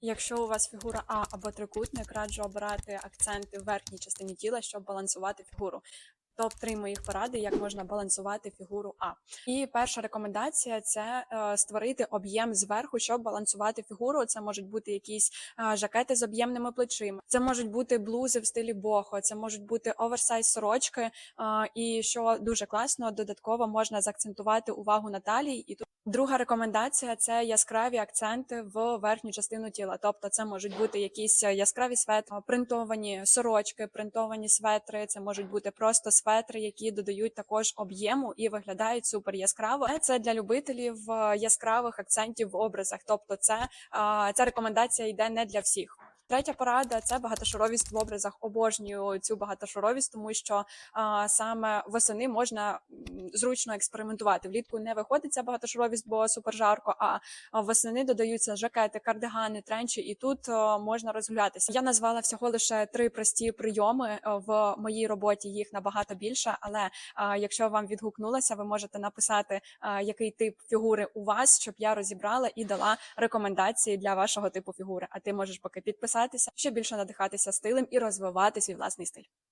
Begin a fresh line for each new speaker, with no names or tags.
Якщо у вас фігура А або трикутник, раджу обирати акценти в верхній частині тіла, щоб балансувати фігуру. Топ 3 моїх поради, як можна балансувати фігуру А. І перша рекомендація це е, створити об'єм зверху, щоб балансувати фігуру. Це можуть бути якісь е, жакети з об'ємними плечима, це можуть бути блузи в стилі бохо, це можуть бути оверсайз сорочки. е, і що дуже класно, додатково можна заакцентувати увагу на талії. І тут друга рекомендація це яскраві акценти в верхню частину тіла. Тобто, це можуть бути якісь яскраві светри, принтовані сорочки, принтовані светри. Це можуть бути просто светри, які додають також об'єму і виглядають супер яскраво. Це для любителів е, яскравих акцентів в образах. Тобто, це ця рекомендація йде не для всіх. Третя порада це багатошаровість в образах. Обожнюю цю багатошаровість, тому що а, саме восени можна зручно експериментувати. Влітку не виходить ця багатошаровість, бо супер жарко. А восени додаються жакети, кардигани, тренчі, і тут можна розгулятися. Я назвала всього лише три прості прийоми е, в моїй роботі. Їх набагато більше. Але якщо вам відгукнулося, ви можете написати, який тип фігури у вас, щоб я розібрала і дала рекомендації для вашого типу фігури. А ти можеш поки підписатися, щоб більше надихатися стилем і розвивати свій власний стиль.